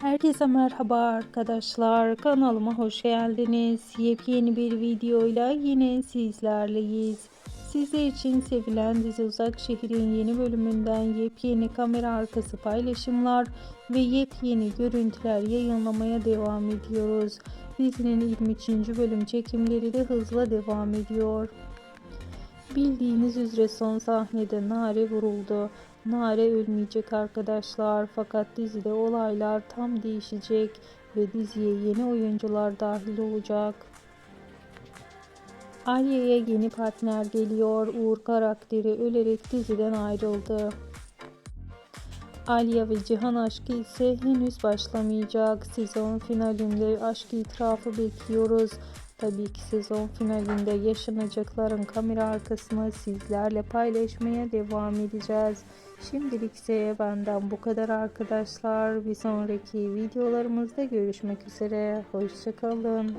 Herkese merhaba arkadaşlar. Kanalıma hoş geldiniz. Yepyeni bir videoyla yine sizlerleyiz. Sizler için sevilen dizi Uzak Şehir'in yeni bölümünden yepyeni kamera arkası paylaşımlar ve yepyeni görüntüler yayınlamaya devam ediyoruz. Dizinin 23. bölüm çekimleri de hızla devam ediyor. Bildiğiniz üzere son sahnede Nare vuruldu. Nare ölmeyecek arkadaşlar fakat dizide olaylar tam değişecek ve diziye yeni oyuncular dahil olacak. Alya'ya yeni partner geliyor. Uğur karakteri ölerek diziden ayrıldı. Alya ve Cihan aşkı ise henüz başlamayacak. Sezon finalinde aşk itirafı bekliyoruz. Tabii ki sezon finalinde yaşanacakların kamera arkasını sizlerle paylaşmaya devam edeceğiz. Şimdilik ise benden bu kadar arkadaşlar. Bir sonraki videolarımızda görüşmek üzere. Hoşçakalın.